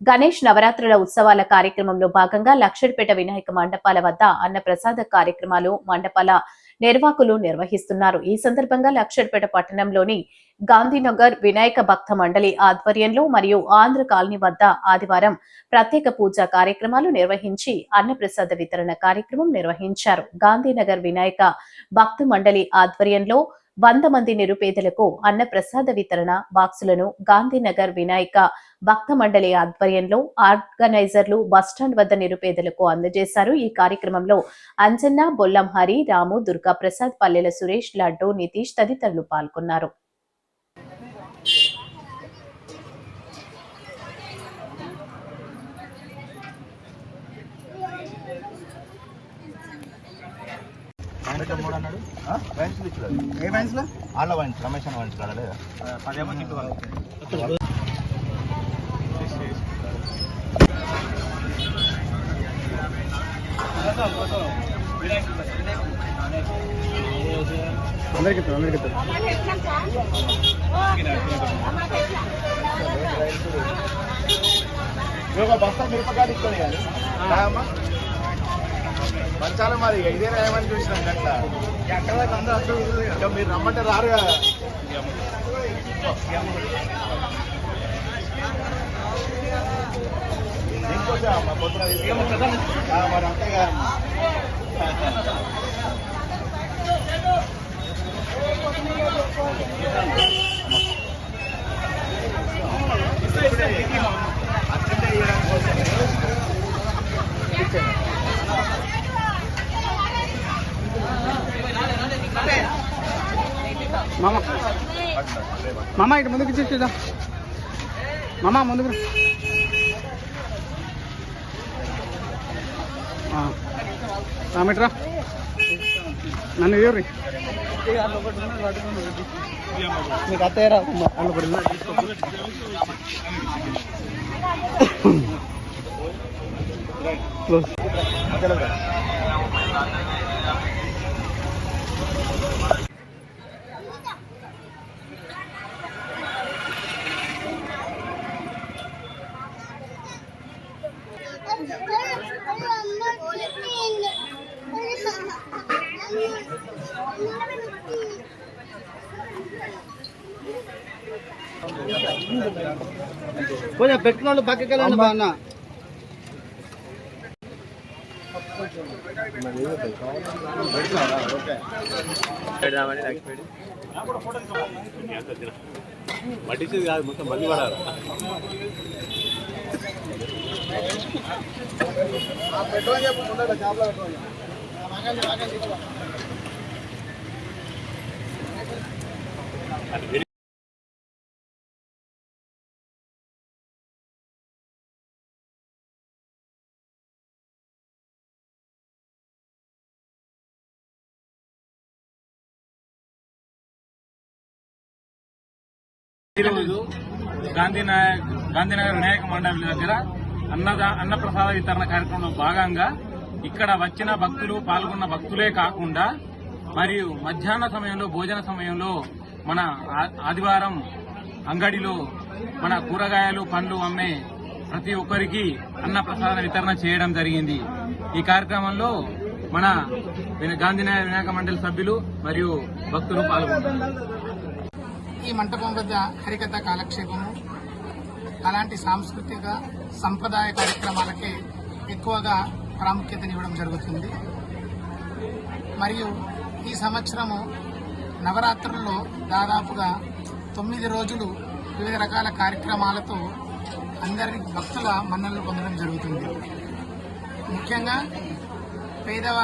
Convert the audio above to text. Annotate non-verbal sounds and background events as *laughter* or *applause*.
గణేష్ నవరాత్రుల ఉత్సవాల కార్యక్రమంలో భాగంగా లక్షడిపేట వినాయక మండపాల వద్ద అన్న ప్రసాద కార్యక్రమాలు మండపాల నిర్వాహకులు నిర్వహిస్తున్నారు. ఈ సందర్భంగా లక్షడిపేట పట్టణంలోని గాంధీనగర్ వినాయక భక్త మండలి ఆధ్వర్యంలో మరియు ఆంధ్ర కాలనీ వద్ద ఆదివారం ప్రత్యేక పూజా కార్యక్రమాలు నిర్వహించి అన్నప్రసాద వితరణ కార్యక్రమం నిర్వహించారు. గాంధీనగర్ వినాయక భక్త మండలి ఆధ్వర్యంలో వంద మంది నిరుపేదలకు అన్నప్రసాద వితరణ బాక్సులను గాంధీనగర్ వినాయక భక్త మండలి ఆధ్వర్యంలో ఆర్గనైజర్లు బస్టాండ్ వద్ద నిరుపేదలకు అందజేశారు. ఈ కార్యక్రమంలో అంజన్న బొల్లం హరి రాము దుర్గా ప్రసాద్ పల్లెల సురేష్ లడ్డు నితీష్ తదితరులు పాల్గొన్నారు. ఏ వైన్స్లో? వాళ్ళ వైన్స్ రమేష్ అన్న వైన్స్ కదా లేదా? పదేమో చింటూ అందరికి అందరికి ఒక బస్తా మిరపకాయలు ఇస్తుంది కానీ రాయమ్మా మరి ఇదే రాయమని చూసినాం అట్లా ఇక మీరు రమ్మంటే రారు కదా. దీనికోసం అమ్మా పొద్దున మరి అంతే మామ. మామ ఇటు ముందుకు చూద్దాం. మామ ముందుకు. రామిట్రా నన్ను ఇవ్వరి మీకు అత్తయ్యరా క్లోజ్ *coughs* కొంచెం పెట్టిన వాళ్ళు పక్కకి వెళ్ళండి బాగా పట్టించేది కాదు మొత్తం బంది పడాలి పెట్రోల్ చెప్పు పెట్రోల్ ఈరోజు గాంధీనగర్ గాంధీనగర్ వినాయక మండలి దగ్గర అన్నదా అన్నప్రసాద వితరణ కార్యక్రమంలో భాగంగా ఇక్కడ వచ్చిన భక్తులు పాల్గొన్న భక్తులే కాకుండా మరియు మధ్యాహ్న సమయంలో భోజన సమయంలో మన ఆదివారం అంగడిలో మన కూరగాయలు పండ్లు అమ్మే ప్రతి ఒక్కరికి అన్న ప్రసాద వితరణ చేయడం జరిగింది. ఈ కార్యక్రమంలో మన గాంధీనగర్ వినాయక మండలి సభ్యులు మరియు భక్తులు పాల్గొన్నారు. ఈ మంటపం వద్ద హరికథ కాలక్షేపము. అలాంటి సాంస్కృతిక సంప్రదాయ కార్యక్రమాలకే ఎక్కువగా ప్రాముఖ్యతనివ్వడం జరుగుతుంది. మరియు ఈ సంవత్సరము నవరాత్రుల్లో దాదాపుగా తొమ్మిది రోజులు వివిధ రకాల కార్యక్రమాలతో అందరి భక్తుల మన్నలు పొందడం జరుగుతుంది. ముఖ్యంగా పేదవారి